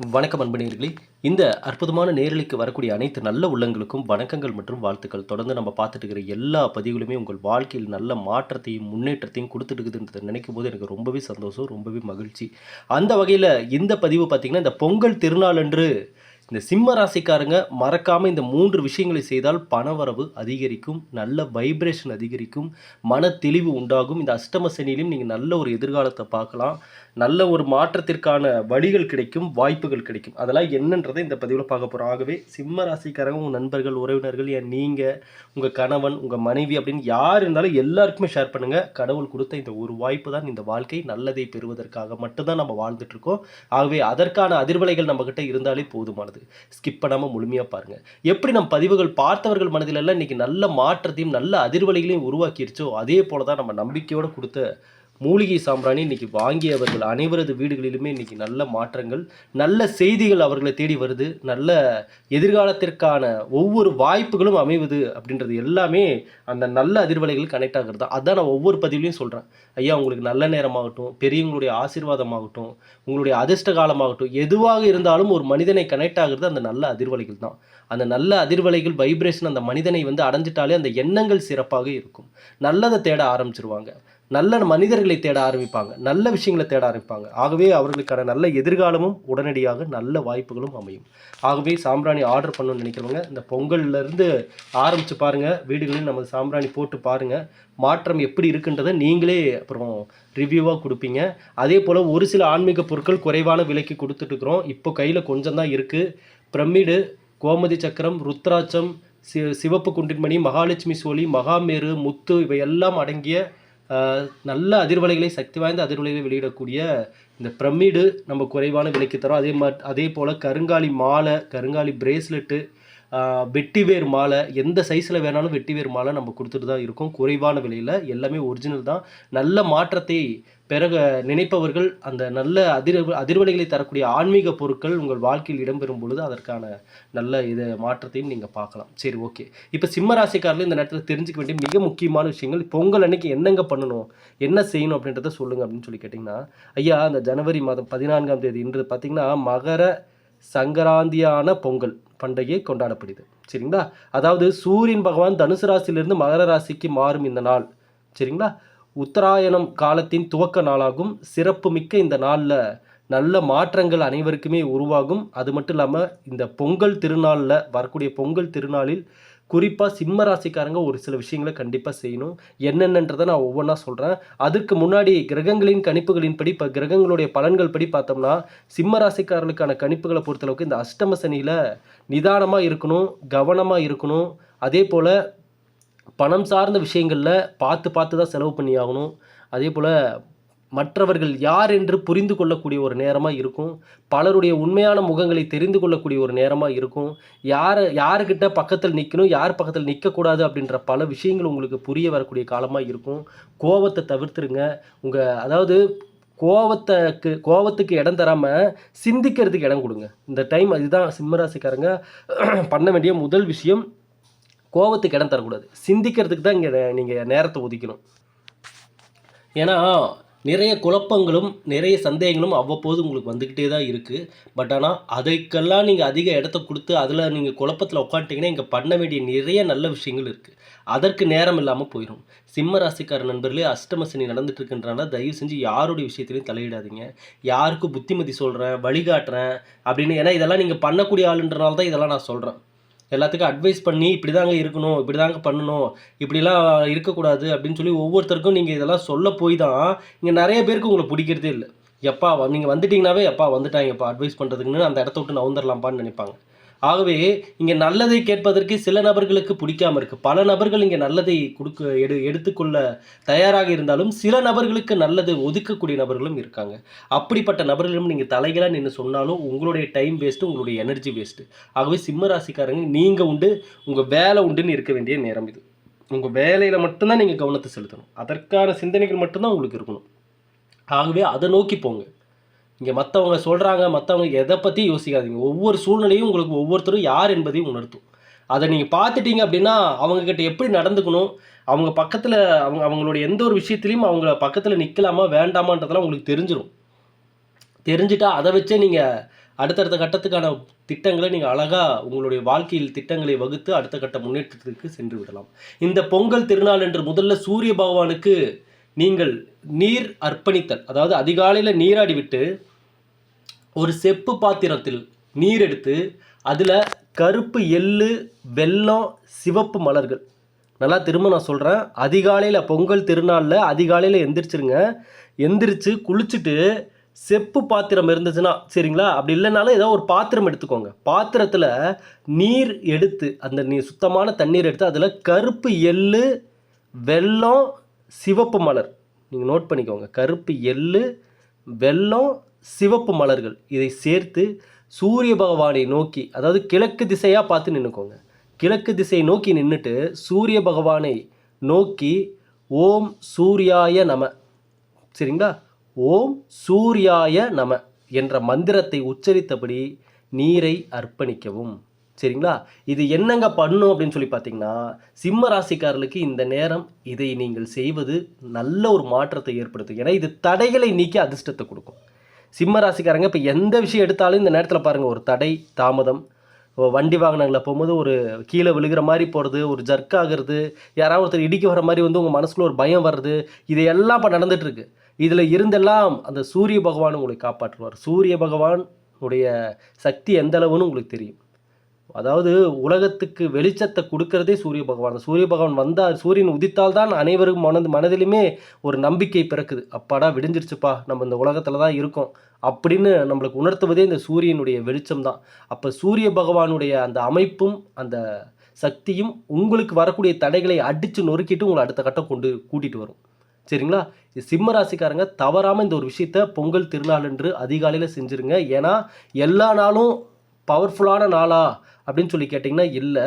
வணக்கம் அன்பனீர்களே இந்த அற்புதமான நேரலைக்கு வரக்கூடிய அனைத்து நல்ல உள்ளங்களுக்கும் வணக்கங்கள் மற்றும் வாழ்த்துக்கள். தொடர்ந்து நம்ம பார்த்துட்டு இருக்கிற எல்லா பதிவுகளுமே உங்கள் வாழ்க்கையில் நல்ல மாற்றத்தையும் முன்னேற்றத்தையும் கொடுத்துட்டுருக்குதுன்றதை நினைக்கும் போது எனக்கு ரொம்பவே சந்தோஷம் ரொம்பவே மகிழ்ச்சி. அந்த வகையில் இந்த பதிவு பார்த்திங்கன்னா இந்த பொங்கல் திருநாள் அன்று இந்த சிம்ம ராசிக்காரங்க மறக்காமல் இந்த மூன்று விஷயங்களை செய்தால் பணவரவு அதிகரிக்கும் நல்ல வைப்ரேஷன் அதிகரிக்கும் மன தெளிவு உண்டாகும். இந்த அஷ்டம சனியிலும் நீங்கள் நல்ல ஒரு எதிர்காலத்தை பார்க்கலாம். நல்ல ஒரு மாற்றத்திற்கான வழிகள் கிடைக்கும் வாய்ப்புகள் கிடைக்கும். அதெல்லாம் என்னன்றதை இந்த பதிவில் பார்க்க போகிறோம் ஆகவே சிம்ம ராசிக்காரங்க உங்கள் நண்பர்கள் உறவினர்கள் ஏன் நீங்கள் உங்கள் கணவன் உங்கள் மனைவி அப்படின்னு யார் இருந்தாலும் எல்லாருக்குமே ஷேர் பண்ணுங்கள் கடவுள் கொடுத்த இந்த ஒரு வாய்ப்பு தான் இந்த வாழ்க்கை. நல்லதை பெறுவதற்காக மட்டும்தான் நம்ம வாழ்ந்துட்டுருக்கோம் ஆகவே அதற்கான அதிர்வலைகள் நம்மக்கிட்ட இருந்தாலே போதுமானது. ஸ்கிப் பண்ணாமல் முழுமையாக பாருங்கள் எப்படி நம் பதிவுகள் பார்த்தவர்கள் மனதிலெல்லாம் இன்றைக்கி நல்ல மாற்றத்தையும் நல்ல அதிர்வலைகளையும் உருவாக்கிருச்சோ அதே போல தான் நம்ம நம்பிக்கையோடு கொடுத்த மூலிகை சாம்பிராணி இன்றைக்கி வாங்கியவர்கள் அனைவரது வீடுகளிலுமே இன்றைக்கி நல்ல மாற்றங்கள் நல்ல செய்திகள் அவர்களை தேடி வருது. நல்ல எதிர்காலத்திற்கான ஒவ்வொரு வாய்ப்புகளும் அமைவது அப்படின்றது எல்லாமே அந்த நல்ல அதிர்வலைகள் கனெக்ட் ஆகிறது? தான் அதான் நான் ஒவ்வொரு பதிவுலையும் சொல்கிறேன் ஐயா உங்களுக்கு நல்ல நேரமாகட்டும் பெரியவங்களுடைய ஆசீர்வாதமாகட்டும் உங்களுடைய அதிர்ஷ்ட காலமாகட்டும் எதுவாக இருந்தாலும் ஒரு மனிதனை கனெக்ட் ஆகிறது அந்த நல்ல அதிர்வலைகள் தான். அந்த நல்ல அதிர்வலைகள் வைப்ரேஷன் அந்த மனிதனை வந்து அடைஞ்சிட்டாலே அந்த எண்ணங்கள் சிறப்பாக இருக்கும். நல்லதை தேட ஆரம்பிச்சிருவாங்க. நல்ல மனிதர்களை தேட ஆரம்பிப்பாங்க. நல்ல விஷயங்களை தேட ஆரம்பிப்பாங்க. ஆகவே அவர்களுக்கான நல்ல எதிர்காலமும் உடனடியாக நல்ல வாய்ப்புகளும் அமையும். ஆகவே சாம்பிராணி ஆர்டர் பண்ணணும்னு நினைக்கிறவங்க இந்த பொங்கல்ல இருந்து ஆரம்பித்து பாருங்கள் வீடுகளில் நமது சாம்பிராணி போட்டு பாருங்கள் மாற்றம் எப்படி இருக்குன்றதை நீங்களே அப்புறம் ரிவ்யூவாக கொடுப்பீங்க. அதே போல் ஒரு சில ஆன்மீக பொருட்கள் குறைவான விலைக்கு கொடுத்துட்ருக்குறோம் இப்போ கையில் கொஞ்சம் தான் இருக்குது பிரமிடு கோமதி சக்கரம் ருத்ராட்சம் சி சிவப்பு குண்டின்மணி மகாலட்சுமி சோழி மகாமேரு முத்து இவை எல்லாம் அடங்கிய நல்ல அதிர்வலைகளை சக்தி வாய்ந்த அதிர்வலைகளை வெளியிடக்கூடிய இந்த பிரமிடு நம்ம குறைவான விலைக்கு தரோம். அதே மா அதே போல் கருங்காலி மாலை கருங்காலி பிரேஸ்லெட்டு வெட்டிவேர் மாலை எந்த சைஸில் வேணாலும் வெட்டிவேர் மாலை நம்ம கொடுத்துட்டு தான் இருக்கோம். குறைவான விலையில் எல்லாமே ஒரிஜினல் தான். நல்ல மாற்றத்தை பெற நினைப்பவர்கள் அந்த நல்ல அதிர் அதிர்வலைகளை தரக்கூடிய ஆன்மீக பொருட்கள் உங்கள் வாழ்க்கையில் இடம்பெறும் பொழுது அதற்கான நல்ல இது மாற்றத்தையும் நீங்கள் பார்க்கலாம். சரி ஓகே. இப்போ சிம்ம ராசிக்காரில் இந்த நேரத்தில் தெரிஞ்சுக்க வேண்டிய மிக முக்கியமான விஷயங்கள் பொங்கல் அன்னைக்கு என்னங்க பண்ணணும் என்ன செய்யணும் அப்படின்றத சொல்லுங்கள் அப்படின்னு சொல்லி கேட்டிங்கன்னா ஐயா அந்த ஜனவரி மாதம் பதினான்காம் தேதி இன்று பார்த்தீங்கன்னா மகர சங்கராந்தியான பொங்கல் பண்டிகை கொண்டாடப்படுது. சரிங்களா? அதாவது சூரியன் பகவான் தனுசு ராசியிலிருந்து மகர ராசிக்கு மாறும் இந்த நாள். சரிங்களா? உத்தராயணம் காலத்தின் துவக்க நாளாகும். சிறப்பு மிக்க இந்த நாளில் நல்ல மாற்றங்கள் அனைவருக்குமே உருவாகும். அது மட்டும் இல்லாமல் இந்த பொங்கல் திருநாளில் வரக்கூடிய பொங்கல் திருநாளில் குறிப்பாக சிம்ம ராசிக்காரங்க ஒரு சில விஷயங்களை கண்டிப்பாக செய்யணும். என்னென்னன்றதை நான் ஒவ்வொன்றா சொல்கிறேன் அதுக்கு முன்னாடி கிரகங்களின் கணிப்புகளின்படி இப்போ கிரகங்களுடைய பலன்கள் படி பார்த்தோம்னா சிம்ம ராசிக்காரர்களுக்கான கணிப்புகளை பொறுத்தளவுக்கு இந்த அஷ்டம சனியில் நிதானமாக இருக்கணும் கவனமாக இருக்கணும். அதே போல் பணம் சார்ந்த விஷயங்களில் பார்த்து பார்த்து தான் செலவு பண்ணி ஆகணும். அதே போல் மற்றவர்கள் யார் என்று புரிந்து கொள்ளக்கூடிய ஒரு நேரமாக இருக்கும். பலருடைய உண்மையான முகங்களை தெரிந்து கொள்ளக்கூடிய ஒரு நேரமாக இருக்கும். யார் யாருக்கிட்ட பக்கத்தில் நிற்கணும் யார் பக்கத்தில் நிற்கக்கூடாது அப்படின்ற பல விஷயங்கள் உங்களுக்கு புரிய வரக்கூடிய காலமாக இருக்கும். கோவத்தை தவிர்த்துருங்க. உங்கள் அதாவது கோவத்துக்கு கோவத்துக்கு இடம் தராமல் சிந்திக்கிறதுக்கு இடம் கொடுங்க. இந்த டைம் அதுதான் சிம்மராசிக்காரங்க பண்ண வேண்டிய முதல் விஷயம் கோவத்துக்கு இடம் தரக்கூடாது. சிந்திக்கிறதுக்கு தான் இங்கே நீங்கள் நேரத்தை ஒதுக்கணும். ஏன்னா நிறைய குழப்பங்களும் நிறைய சந்தேகங்களும் அவ்வப்போது உங்களுக்கு வந்துக்கிட்டே தான் இருக்குது பட் ஆனால் அதைக்கெல்லாம் நீங்கள் அதிக இடத்த கொடுத்து அதில் நீங்கள் குழப்பத்தில் உட்காந்துட்டிங்கன்னா இங்கே பண்ண வேண்டிய நிறைய நல்ல விஷயங்கள் இருக்குது அதற்கு நேரம் இல்லாமல் போயிடும் சிம்ம ராசிக்கார நண்பர்களே அஷ்டம சனி நடந்துட்டு இருக்குன்றனால தயவு செஞ்சு யாருடைய விஷயத்துலையும் தலையிடாதீங்க. யாருக்கும் புத்திமதி சொல்கிறேன் வழிகாட்டுறேன் அப்படின்னு ஏன்னா இதெல்லாம் நீங்கள் பண்ணக்கூடிய ஆளுன்றனால தான் இதெல்லாம் நான் சொல்கிறேன் எல்லாத்துக்கும் அட்வைஸ் பண்ணி இப்படி தாங்க இருக்கணும் இப்படி தாங்க பண்ணணும் இப்படிலாம் இருக்கக்கூடாது அப்படின்னு சொல்லி ஒவ்வொருத்தருக்கும் நீங்கள் இதெல்லாம் சொல்ல போய் தான் இங்கே நிறைய பேருக்கு உங்களை பிடிக்கிறதே இல்லை. எப்பா நீங்கள் வந்துட்டீங்கனாவே எப்பா வந்துட்டாங்கப்பா அட்வைஸ் பண்ணுறதுக்குன்னு அந்த இடத்த விட்டு நவுந்துடலாம்ப்பான்னு நினைப்பாங்க. ஆகவே இங்கே நல்லதை கேட்பதற்கு சில நபர்களுக்கு பிடிக்காம இருக்குது பல நபர்கள் இங்கே நல்லதை கொடுக்க எடு எடுத்துக்கொள்ள தயாராக இருந்தாலும் சில நபர்களுக்கு நல்லது ஒதுக்கக்கூடிய நபர்களும் இருக்காங்க. அப்படிப்பட்ட நபர்களிடம் நீங்கள் தலைகளாக நின்று சொன்னாலும் உங்களுடைய டைம் வேஸ்ட்டு உங்களுடைய எனர்ஜி வேஸ்ட்டு ஆகவே சிம்ம ராசிக்காரங்க நீங்கள் உண்டு உங்கள் வேலை உண்டுன்னு இருக்க வேண்டிய நேரம் இது. உங்கள் வேலையில் மட்டும்தான் நீங்கள் கவனத்தை செலுத்தணும். அதற்கான சிந்தனைகள் மட்டும்தான் உங்களுக்கு இருக்கணும். ஆகவே அதை நோக்கி போங்க. இங்கே மற்றவங்க சொல்கிறாங்க மற்றவங்க எதை பற்றி யோசிக்காதீங்க. ஒவ்வொரு சூழ்நிலையும் உங்களுக்கு ஒவ்வொருத்தரும் யார் என்பதையும் உணர்த்தும். அதை நீங்கள் பார்த்துட்டீங்க அப்படின்னா அவங்கக்கிட்ட எப்படி நடந்துக்கணும்? அவங்க பக்கத்தில் அவங்க அவங்களுடைய எந்த ஒரு விஷயத்துலையும் அவங்கள பக்கத்தில் நிற்கலாமா வேண்டாமான்றதெல்லாம் உங்களுக்கு தெரிஞ்சிடும் தெரிஞ்சுட்டா அதை வச்சே நீங்கள் அடுத்தடுத்த கட்டத்துக்கான திட்டங்களை நீங்கள் அழகாக உங்களுடைய வாழ்க்கையில் திட்டங்களை வகுத்து அடுத்த கட்ட முன்னேற்றத்திற்கு சென்று விடலாம். இந்த பொங்கல் திருநாள் என்று முதல்ல சூரிய பகவானுக்கு நீங்கள் நீர் அர்ப்பணித்தல் அதாவது அதிகாலையில் நீராடி விட்டு ஒரு செப்பு பாத்திரத்தில் நீர் எடுத்து அதில் கருப்பு எள்ளு வெல்லம் சிவப்பு மலர்கள். நல்லா திரும்ப நான் சொல்கிறேன் அதிகாலையில் பொங்கல் திருநாளில் அதிகாலையில் எந்திரிச்சிருங்க. எந்திரிச்சு குளிச்சுட்டு செப்பு பாத்திரம் இருந்துச்சுன்னா சரிங்களா? அப்படி இல்லைனாலும் ஏதோ ஒரு பாத்திரம் எடுத்துக்கோங்க. பாத்திரத்தில் நீர் எடுத்து அந்த நீ சுத்தமான தண்ணீர் எடுத்து அதில் கருப்பு எள்ளு வெல்லம் சிவப்பு மலர். நீங்கள் நோட் பண்ணிக்கோங்க. கருப்பு எள்ளு வெல்லம் சிவப்பு மலர்கள். இதை சேர்த்து சூரிய பகவானை நோக்கி அதாவது கிழக்கு திசையாக பார்த்து நின்றுக்கோங்க கிழக்கு திசையை நோக்கி நின்றுட்டு சூரிய பகவானை நோக்கி ஓம் சூர்யாய நம சரிங்களா? ஓம் சூர்யாய நம என்ற மந்திரத்தை உச்சரித்தபடி நீரை அர்ப்பணிக்கவும். சரிங்களா? இது என்னங்க பண்ணும் அப்படின்னு சொல்லி பார்த்தீங்கன்னா சிம்ம ராசிக்காரர்களுக்கு இந்த நேரம் இதை நீங்கள் செய்வது நல்ல ஒரு மாற்றத்தை ஏற்படுத்தும். ஏன்னா இது தடைகளை நீக்கி அதிர்ஷ்டத்தை கொடுக்கும். சிம்ம ராசிக்காரங்க இப்போ எந்த விஷயம் எடுத்தாலும் இந்த நேரத்தில் பாருங்கள் ஒரு தடை தாமதம் வண்டி வாகனங்களில் போகும்போது ஒரு கீழே விழுகிற மாதிரி போகிறது ஒரு ஜர்க் ஆகிறது யாராவது ஒருத்தர் இடிக்க வர மாதிரி வந்து உங்கள் மனசுக்குள்ள ஒரு பயம் வர்றது இது எல்லாம் இப்போ நடந்துகிட்ருக்கு இதில் இருந்தெல்லாம் அந்த சூரிய பகவான் உங்களை காப்பாற்றுவார். சூரிய பகவான் உடைய சக்தி எந்த அளவுன்னு உங்களுக்கு தெரியும். அதாவது உலகத்துக்கு வெளிச்சத்தை கொடுக்கறதே சூரிய பகவான். சூரிய பகவான் வந்தால் சூரியன் உதித்தால் தான் அனைவருக்கும் மனது மனதிலுமே ஒரு நம்பிக்கை பிறக்குது. அப்பாடா விடிஞ்சிருச்சுப்பா. நம்ம இந்த உலகத்தில் தான் இருக்கோம். அப்படின்னு நம்மளுக்கு உணர்த்துவதே இந்த சூரியனுடைய வெளிச்சம் தான். அப்போ சூரிய பகவானுடைய அந்த அமைப்பும் அந்த சக்தியும் உங்களுக்கு வரக்கூடிய தடைகளை அடித்து நொறுக்கிட்டு உங்களை அடுத்த கட்டம் கொண்டு கூட்டிகிட்டு வரும். சரிங்களா? இது சிம்ம ராசிக்காரங்க தவறாமல் இந்த ஒரு விஷயத்த பொங்கல் திருநாள் என்று அதிகாலையில் செஞ்சுருங்க. ஏன்னா எல்லா நாளும் பவர்ஃபுல்லான நாளா அப்படின்னு சொல்லி கேட்டிங்கன்னா இல்லை.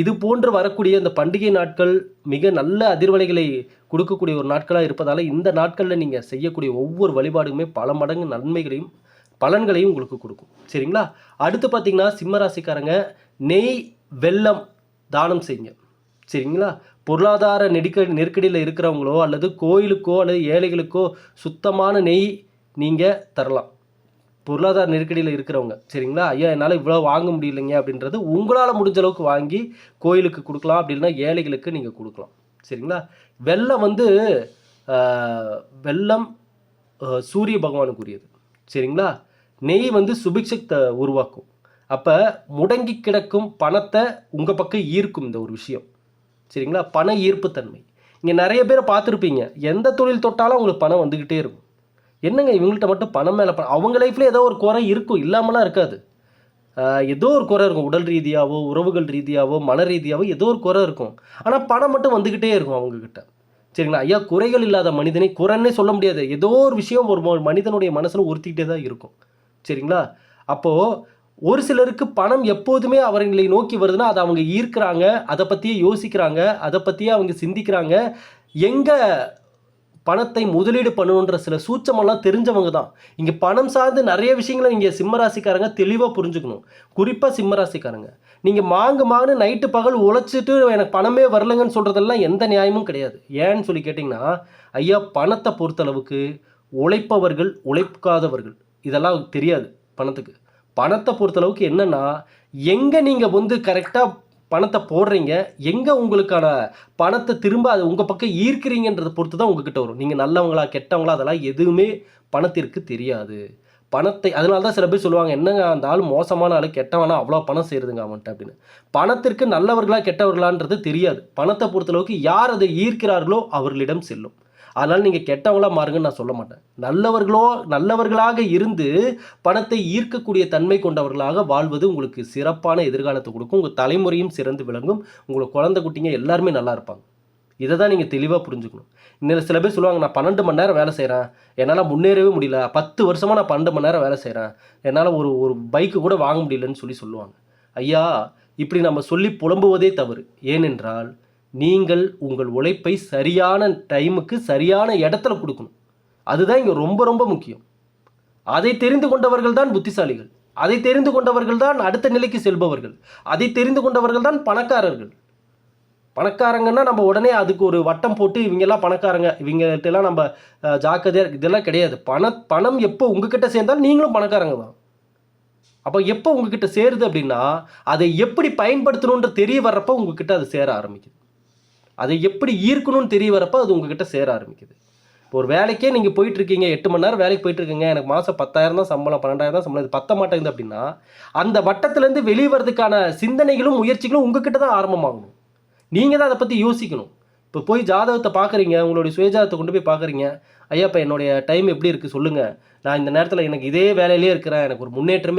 இது போன்று வரக்கூடிய இந்த பண்டிகை நாட்கள் மிக நல்ல அதிர்வலைகளை கொடுக்கக்கூடிய ஒரு நாட்களாக இருப்பதால் இந்த நாட்களில் நீங்கள் செய்யக்கூடிய ஒவ்வொரு வழிபாடுமே பல மடங்கு நன்மைகளையும் பலன்களையும் உங்களுக்கு கொடுக்கும். சரிங்களா? அடுத்து பார்த்தீங்கன்னா சிம்ம ராசிக்காரங்க நெய் வெல்லம் தானம் செய்யுங்க. சரிங்களா? பொருளாதார நெருக்க நெருக்கடியில் இருக்கிறவங்களோ அல்லது கோயிலுக்கோ அல்லது ஏழைகளுக்கோ சுத்தமான நெய் நீங்கள் தரலாம். பொருளாதார நெருக்கடியில் இருக்கிறவங்க. சரிங்களா? ஐயா என்னால் இவ்வளோ வாங்க முடியலைங்க அப்படின்றது உங்களால் முடிஞ்ச அளவுக்கு வாங்கி கோயிலுக்கு கொடுக்கலாம் அப்படின்னா ஏழைகளுக்கு நீங்கள் கொடுக்கலாம். சரிங்களா? வெள்ளம் வந்து வெள்ளம் சூரிய பகவானுக்குரியது. சரிங்களா? நெய் வந்து சுபிக்ஷத்தை உருவாக்கும். அப்போ முடங்கி கிடக்கும் பணத்தை உங்கள் பக்கம் ஈர்க்கும் இந்த ஒரு விஷயம். சரிங்களா? பண ஈர்ப்புத்தன்மை. இங்கே நிறைய பேரை பார்த்துருப்பீங்க. எந்த தொழில் தொட்டாலும் உங்களுக்கு பணம் வந்துக்கிட்டே இருக்கும். என்னங்க இவங்கள்ட்ட மட்டும் பணம் மேலே பணம் அவங்க லைஃப்ல ஏதோ ஒரு குறை இருக்கும் இல்லாமலாம் இருக்காது. ஏதோ ஒரு குறை இருக்கும் உடல் ரீதியாகவோ உறவுகள் ரீதியாகவோ மன ரீதியாகவோ ஏதோ ஒரு குறை இருக்கும். ஆனால் பணம் மட்டும் வந்துக்கிட்டே இருக்கும் அவங்கக்கிட்ட சரிங்களா? ஐயா குறைகள் இல்லாத மனிதனை குறைன்னே சொல்ல முடியாது. ஏதோ ஒரு விஷயம் ஒரு ம- மனிதனுடைய மனசில் உறுத்திக்கிட்டே தான் இருக்கும். சரிங்களா? அப்போது ஒரு சிலருக்கு பணம் எப்போதுமே அவர்களை நோக்கி வருதுன்னா அதை அவங்க ஈர்க்கிறாங்க அதை பற்றியே யோசிக்கிறாங்க அதை பற்றியே அவங்க சிந்திக்கிறாங்க. எங்கே பணத்தை முதலீடு பண்ணணுன்ற சில சூச்சமெல்லாம் தெரிஞ்சவங்க தான். இங்கே பணம் சார்ந்து நிறைய விஷயங்களை நீங்கள் சிம்மராசிக்காரங்க தெளிவாக புரிஞ்சுக்கணும். குறிப்பாக சிம்மராசிக்காரங்க. நீங்கள் மாங்கு மாங்கு நைட்டு பகல் உழைச்சிட்டு எனக்கு பணமே வரலங்கன்னு சொல்கிறதெல்லாம் எந்த நியாயமும் கிடையாது. ஏன்னு சொல்லி கேட்டிங்கன்னா ஐயா பணத்தை பொறுத்தளவுக்கு உழைப்பவர்கள் உழைக்காதவர்கள். இதெல்லாம் தெரியாது பணத்துக்கு. பணத்தை பொறுத்தளவுக்கு என்னென்னா எங்கே நீங்கள் வந்து கரெக்டாக பணத்தை போடுறீங்க. எங்கே உங்களுக்கான பணத்தை திரும்ப அது உங்கள் பக்கம் ஈர்க்கிறீங்கன்றதை பொறுத்து தான் உங்ககிட்ட வரும். நீங்கள் நல்லவங்களா கெட்டவங்களா அதெல்லாம் எதுவுமே பணத்திற்கு தெரியாது. பணத்தை அதனால தான் சில பேர் சொல்லுவாங்க என்னங்க அந்த ஆள் மோசமான ஆள் கெட்டவனா அவ்வளோ பணம் செய்யுதுங்க அவன்ட்டு அப்படின்னு. பணத்திற்கு நல்லவர்களா கெட்டவர்களான்றது தெரியாது. பணத்தை பொறுத்தளவுக்கு யார் அதை ஈர்க்கிறார்களோ அவர்களிடம் செல்லும். அதனால் நீங்கள் கெட்டவங்களா மாறுங்கன்னு நான் சொல்ல மாட்டேன். நல்லவர்களோ நல்லவர்களாக இருந்து பணத்தை ஈர்க்கக்கூடிய தன்மை கொண்டவர்களாக வாழ்வது உங்களுக்கு சிறப்பான எதிர்காலத்தை கொடுக்கும். உங்கள் தலைமுறையும் சிறந்து விளங்கும். உங்களை குழந்தை குட்டிங்க எல்லாருமே நல்லா இருப்பாங்க. இதை தான் நீங்கள் தெளிவாக புரிஞ்சுக்கணும். இன்னும் சில பேர் சொல்லுவாங்க நான் பன்னெண்டு மணி நேரம் வேலை செய்கிறேன் என்னால் முன்னேறவே முடியல. பத்து வருஷமாக நான் பன்னெண்டு மணி நேரம் வேலை செய்கிறேன் என்னால் ஒரு ஒரு பைக்கு கூட வாங்க முடியலன்னு சொல்லி சொல்லுவாங்க. ஐயா இப்படி நம்ம சொல்லி புலம்புவதே தவறு. ஏனென்றால் நீங்கள் உங்கள் உழைப்பை சரியான டைமுக்கு சரியான இடத்துல கொடுக்கணும். அதுதான் இங்கே ரொம்ப ரொம்ப முக்கியம். அதை தெரிந்து கொண்டவர்கள் தான் புத்திசாலிகள். அதை தெரிந்து கொண்டவர்கள் தான் அடுத்த நிலைக்கு செல்பவர்கள். அதை தெரிந்து கொண்டவர்கள் தான் பணக்காரர்கள். பணக்காரங்கன்னா நம்ம உடனே அதுக்கு ஒரு வட்டம் போட்டு இவங்கெல்லாம் பணக்காரங்க இவங்கள்ட்டெல்லாம் நம்ம ஜாக்கிரதையாக இதெல்லாம் கிடையாது. பண பணம் எப்போ உங்ககிட்ட சேர்ந்தாலும் நீங்களும் பணக்காரங்க தான். அப்போ எப்போ உங்ககிட்ட சேருது அப்படின்னா அதை எப்படி பயன்படுத்தணுன்ற தெரிய வர்றப்போ உங்ககிட்ட அது சேர ஆரம்பிக்குது. அதை எப்படி ஈர்க்கணும்னு தெரிய வரப்போ அது உங்ககிட்ட சேர ஆரம்பிக்குது. இப்போ ஒரு வேலைக்கே நீங்கள் போயிட்டுருக்கீங்க எட்டு மணி நேரம் வேலைக்கு போயிட்டுருக்கீங்க எனக்கு மாதம் பத்தாயிரம் தான் சம்பளம் பன்னெண்டாயிரம் தான் சம்பளம் இது பத்த மாட்டேங்குது அப்படின்னா அந்த வட்டத்துலேருந்து வெளியே வரதுக்கான சிந்தனைகளும் முயற்சிகளும் உங்ககிட்ட தான் ஆரம்பமாகணும். நீங்கள் தான் அதை பற்றி யோசிக்கணும். இப்போ போய் ஜாதகத்தை பார்க்குறீங்க உங்களுடைய சுயஜாதத்தை கொண்டு போய் பார்க்குறீங்க ஐயா இப்போ என்னுடைய டைம் எப்படி இருக்குது சொல்லுங்கள் நான் இந்த நேரத்தில் எனக்கு இதே வேலையிலே இருக்கிறேன் எனக்கு ஒரு முன்னேற்றமே